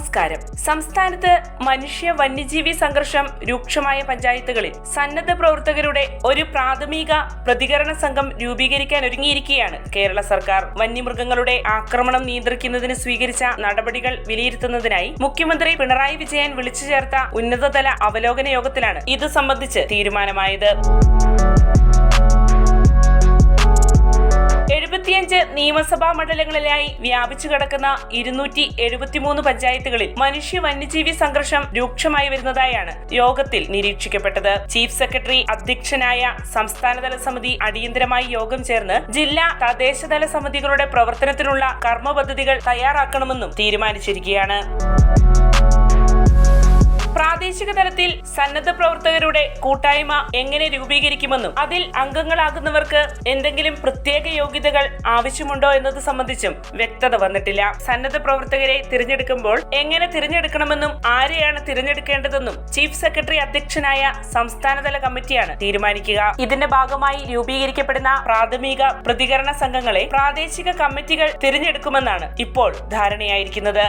നമസ്കാരം. സംസ്ഥാനത്ത് മനുഷ്യ വന്യജീവി സംഘർഷം രൂക്ഷമായ പഞ്ചായത്തുകളിൽ സന്നദ്ധ പ്രവർത്തകരുടെ ഒരു പ്രാഥമിക പ്രതികരണ സംഘം രൂപീകരിക്കാൻ ഒരുങ്ങിയിരിക്കുകയാണ് കേരള സർക്കാർ. വന്യമൃഗങ്ങളുടെ ആക്രമണം നിയന്ത്രിക്കുന്നതിന് സ്വീകരിച്ച നടപടികൾ വിലയിരുത്തുന്നതിനായി മുഖ്യമന്ത്രി പിണറായി വിജയൻ വിളിച്ചു ചേർത്ത ഉന്നതതല അവലോകന യോഗത്തിലാണ് ഇത് സംബന്ധിച്ച് തീരുമാനമായത്. എഴുപത്തിയഞ്ച് നിയമസഭാ മണ്ഡലങ്ങളിലായി വ്യാപിച്ചു കിടക്കുന്ന ഇരുന്നൂറ്റി എഴുപത്തിമൂന്ന് പഞ്ചായത്തുകളിൽ മനുഷ്യ വന്യജീവി സംഘർഷം രൂക്ഷമായി വരുന്നതായാണ് യോഗത്തിൽ നിരീക്ഷിക്കപ്പെട്ടത്. ചീഫ് സെക്രട്ടറി അധ്യക്ഷനായ സംസ്ഥാനതല സമിതി അടിയന്തരമായി യോഗം ചേർന്ന് ജില്ലാ തദ്ദേശതല സമിതികളുടെ പ്രവർത്തനത്തിനുള്ള കർമ്മ പദ്ധതികൾ തയ്യാറാക്കണമെന്നും തീരുമാനിച്ചിരിക്കുകയാണ്. പ്രാദേശിക തലത്തിൽ സന്നദ്ധ പ്രവർത്തകരുടെ കൂട്ടായ്മ എങ്ങനെ രൂപീകരിക്കുമെന്നും അതിൽ അംഗങ്ങളാകുന്നവർക്ക് എന്തെങ്കിലും പ്രത്യേക യോഗ്യതകൾ ആവശ്യമുണ്ടോ എന്നത് സംബന്ധിച്ചും വ്യക്തത വന്നിട്ടില്ല. സന്നദ്ധ പ്രവർത്തകരെ തിരഞ്ഞെടുക്കുമ്പോൾ എങ്ങനെ തിരഞ്ഞെടുക്കണമെന്നും ആരെയാണ് തിരഞ്ഞെടുക്കേണ്ടതെന്നും ചീഫ് സെക്രട്ടറി അധ്യക്ഷനായ സംസ്ഥാനതല കമ്മിറ്റിയാണ് തീരുമാനിക്കുക. ഇതിന്റെ ഭാഗമായി രൂപീകരിക്കപ്പെടുന്ന പ്രാഥമിക പ്രതികരണ സംഘങ്ങളെ പ്രാദേശിക കമ്മിറ്റികൾ തിരഞ്ഞെടുക്കുമെന്നാണ് ഇപ്പോൾ ധാരണയായിരിക്കുന്നത്.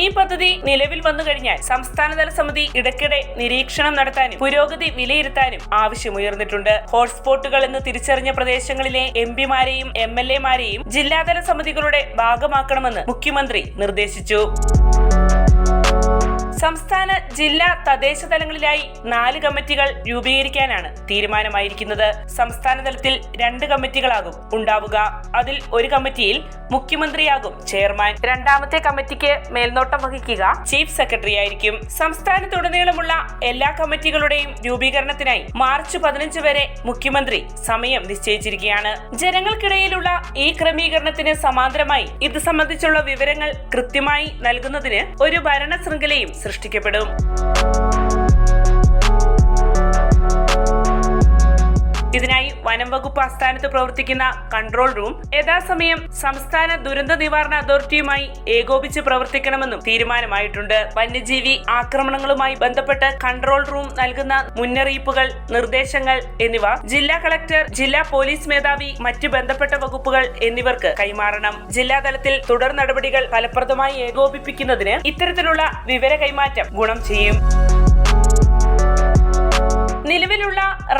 ഈ പദ്ധതി നിലവിൽ വന്നു കഴിഞ്ഞാൽ സംസ്ഥാനതല സമിതി ഇടയ്ക്കിടെ നിരീക്ഷണം നടത്താനും പുരോഗതി വിലയിരുത്താനും ആവശ്യമുയർന്നിട്ടുണ്ട്. ഹോട്ട്സ്പോട്ടുകൾ എന്ന് തിരിച്ചറിഞ്ഞ പ്രദേശങ്ങളിലെ എം പിമാരെയും എം എൽ എമാരെയും ജില്ലാതല സമിതികളുടെ ഭാഗമാക്കണമെന്ന് മുഖ്യമന്ത്രി നിർദ്ദേശിച്ചു. സംസ്ഥാന ജില്ലാ തദ്ദേശ തലങ്ങളിലായി നാല് കമ്മിറ്റികൾ രൂപീകരിക്കാനാണ് തീരുമാനമായിരിക്കുന്നത്. സംസ്ഥാന തലത്തിൽ രണ്ട് കമ്മിറ്റികളാകും ഉണ്ടാവുക. അതിൽ ഒരു കമ്മിറ്റിയിൽ മുഖ്യമന്ത്രിയാകും ചെയർമാൻ. രണ്ടാമത്തെ കമ്മിറ്റിക്ക് മേൽനോട്ടം വഹിക്കുക ചീഫ് സെക്രട്ടറി ആയിരിക്കും. സംസ്ഥാനത്തുടനീളമുള്ള എല്ലാ കമ്മിറ്റികളുടെയും രൂപീകരണത്തിനായി മാർച്ച് പതിനഞ്ച് വരെ മുഖ്യമന്ത്രി സമയം നിശ്ചയിച്ചിരിക്കുകയാണ്. ജനങ്ങൾക്കിടയിലുള്ള ഈ ക്രമീകരണത്തിന് സമാന്തരമായി ഇത് സംബന്ധിച്ചുള്ള വിവരങ്ങൾ കൃത്യമായി നൽകുന്നതിന് ഒരു ഭരണ ശൃംഖലയും സൃഷ്ടിക്കപ്പെടും. ഇതിനായി വനം വകുപ്പ് ആസ്ഥാനത്ത് പ്രവർത്തിക്കുന്ന കൺട്രോൾ റൂം യഥാസമയം സംസ്ഥാന ദുരന്ത നിവാരണ അതോറിറ്റിയുമായി ഏകോപിച്ച് പ്രവർത്തിക്കണമെന്നും തീരുമാനമായിട്ടുണ്ട്. വന്യജീവി ആക്രമണങ്ങളുമായി ബന്ധപ്പെട്ട് കൺട്രോൾ റൂം നൽകുന്ന മുന്നറിയിപ്പുകൾ നിർദ്ദേശങ്ങൾ എന്നിവ ജില്ലാ കളക്ടർ ജില്ലാ പോലീസ് മേധാവി മറ്റ് ബന്ധപ്പെട്ട വകുപ്പുകൾ എന്നിവർക്ക് കൈമാറണം. ജില്ലാതലത്തിൽ തുടർ നടപടികൾ ഫലപ്രദമായി ഏകോപിപ്പിക്കുന്നതിന് ഇത്തരത്തിലുള്ള വിവര കൈമാറ്റം ഗുണം ചെയ്യും.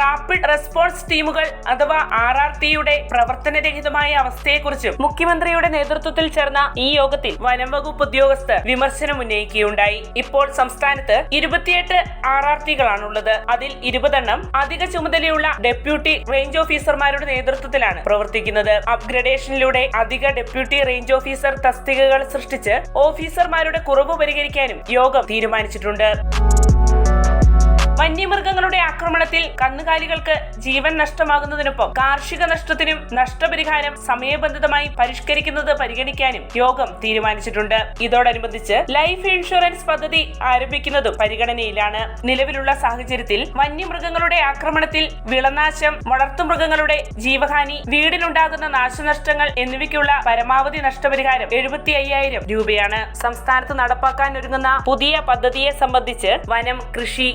റാപ്പിഡ് റെസ്പോൺസ് ടീമുകൾ അഥവാ ആർ ആർ ടിയുടെ പ്രവർത്തനരഹിതമായ അവസ്ഥയെക്കുറിച്ചും മുഖ്യമന്ത്രിയുടെ നേതൃത്വത്തിൽ ചേർന്ന ഈ യോഗത്തിൽ വനം വകുപ്പ് ഉദ്യോഗസ്ഥർ വിമർശനം ഉന്നയിക്കുകയുണ്ടായി. ഇപ്പോൾ സംസ്ഥാനത്ത് ഇരുപത്തിയെട്ട് ആർ ആർ ടികളാണുള്ളത് അതിൽ ഇരുപതെണ്ണം അധിക ചുമതലയുള്ള ഡെപ്യൂട്ടി റേഞ്ച് ഓഫീസർമാരുടെ നേതൃത്വത്തിലാണ് പ്രവർത്തിക്കുന്നത്. അപ്ഗ്രഡേഷനിലൂടെ അധിക ഡെപ്യൂട്ടി റേഞ്ച് ഓഫീസർ തസ്തികകൾ സൃഷ്ടിച്ച് ഓഫീസർമാരുടെ കുറവ് പരിഹരിക്കാനും യോഗം തീരുമാനിച്ചിട്ടുണ്ട്. വന്യമൃഗങ്ങളുടെ ആക്രമണത്തിൽ കന്നുകാലികൾക്ക് ജീവൻ നഷ്ടമാകുന്നതിനൊപ്പം കാർഷിക നഷ്ടത്തിനും നഷ്ടപരിഹാരം സമയബന്ധിതമായി പരിഷ്കരിക്കുന്നത് പരിഗണിക്കാനും യോഗം തീരുമാനിച്ചിട്ടുണ്ട്. ഇതോടനുബന്ധിച്ച് ലൈഫ് ഇൻഷുറൻസ് പദ്ധതി ആരംഭിക്കുന്നതും പരിഗണനയിലാണ്. നിലവിലുള്ള സാഹചര്യത്തിൽ വന്യമൃഗങ്ങളുടെ ആക്രമണത്തിൽ വിളനാശം വളർത്തുമൃഗങ്ങളുടെ ജീവഹാനി വീടിനുണ്ടാകുന്ന നാശനഷ്ടങ്ങൾ എന്നിവയ്ക്കുള്ള പരമാവധി നഷ്ടപരിഹാരം എഴുപത്തി അയ്യായിരം രൂപയാണ്. സംസ്ഥാനത്ത് നടപ്പാക്കാൻ ഒരുങ്ങുന്ന പുതിയ പദ്ധതിയെ സംബന്ധിച്ച് വനം കൃഷി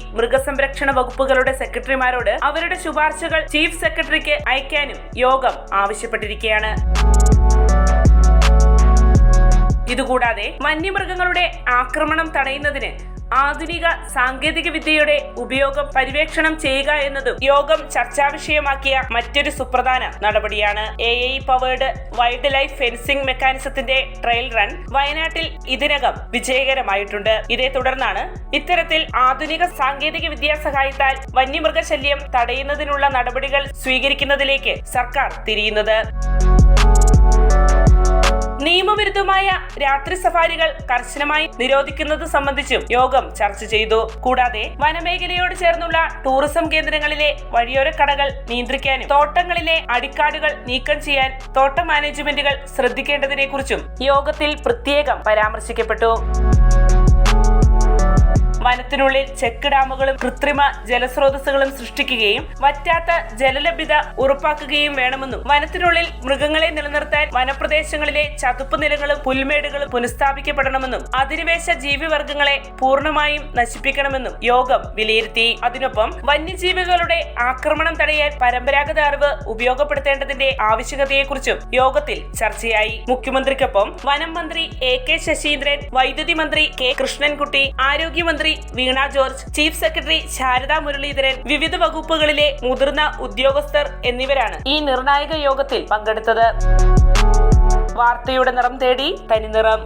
മൃഗസംരക്ഷണ വകുപ്പുകളുടെ സെക്രട്ടറിമാരോട് അവരുടെ ശുപാർശകൾ ചീഫ് സെക്രട്ടറിക്ക് അയക്കാനും യോഗം ആവശ്യപ്പെട്ടിരിക്കുകയാണ്. ഇതുകൂടാതെ വന്യമൃഗങ്ങളുടെ ആക്രമണം തടയുന്നതിന് ആധുനിക സാങ്കേതിക വിദ്യയുടെ ഉപയോഗം പര്യവേക്ഷണം ചെയ്യുക എന്നതും യോഗം ചർച്ചാ വിഷയമാക്കിയ മറ്റൊരു സുപ്രധാന നടപടിയാണ് A I powered wild life fencing മെക്കാനിസത്തിന്റെ trial run വയനാട്ടിൽ ഇതിനകം വിജയകരമായിട്ടുണ്ട്. ഇതേ തുടർന്നാണ് ഇത്തരത്തിൽ ആധുനിക സാങ്കേതിക വിദ്യാ സഹായത്താൽ വന്യമൃഗശല്യം തടയുന്നതിനുള്ള നടപടികൾ സ്വീകരിക്കുന്നതിലേക്ക് സർക്കാർ തിരിയുന്നത്. നിയമവിരുദ്ധമായ രാത്രി സഫാരികൾ കർശനമായി നിരോധിക്കുന്നത് സംബന്ധിച്ചും യോഗം ചർച്ച ചെയ്തു. കൂടാതെ വനമേഖലയോട് ചേർന്നുള്ള ടൂറിസം കേന്ദ്രങ്ങളിലെ വഴിയോര കടകൾ നിയന്ത്രിക്കാനും തോട്ടങ്ങളിലെ അടിക്കാടുകൾ നീക്കം ചെയ്യാൻ തോട്ട മാനേജ്മെന്റുകൾ ശ്രദ്ധിക്കേണ്ടതിനെക്കുറിച്ചും യോഗത്തിൽ പ്രത്യേകം പരാമർശിക്കപ്പെട്ടു. വനത്തിനുള്ളിൽ ചെക്ക് ഡാമുകളും കൃത്രിമ ജലസ്രോതസ്സുകളും സൃഷ്ടിക്കുകയും വറ്റാത്ത ജലലഭ്യത ഉറപ്പാക്കുകയും വേണമെന്നും വനത്തിനുള്ളിൽ മൃഗങ്ങളെ നിലനിർത്താൻ വനപ്രദേശങ്ങളിലെ ചതുപ്പ് നിലങ്ങളും പുൽമേടുകളും പുനഃസ്ഥാപിക്കപ്പെടണമെന്നും അധിനിവേശ ജീവിവർഗങ്ങളെ പൂർണമായും നശിപ്പിക്കണമെന്നും യോഗം വിലയിരുത്തി. അതിനൊപ്പം വന്യജീവികളുടെ ആക്രമണം തടയാൻ പരമ്പരാഗത അറിവ് ഉപയോഗപ്പെടുത്തേണ്ടതിന്റെ ആവശ്യകതയെക്കുറിച്ചും യോഗത്തിൽ ചർച്ചയായി. മുഖ്യമന്ത്രിക്കൊപ്പം വനം മന്ത്രി എ കെ ശശീന്ദ്രൻ വൈദ്യുതി മന്ത്രി കെ കൃഷ്ണൻകുട്ടി ആരോഗ്യമന്ത്രി Veena George chief secretary Sharada Muraleedharan വിവിധ വകുപ്പുകളിലെ മുതിർന്ന ഉദ്യോഗസ്ഥർ എന്നിവരാണ് ഈ നിർണായക യോഗത്തിൽ പങ്കെടുത്തത്. വാർത്തയുടെ നിറം തേടി തനിനിറം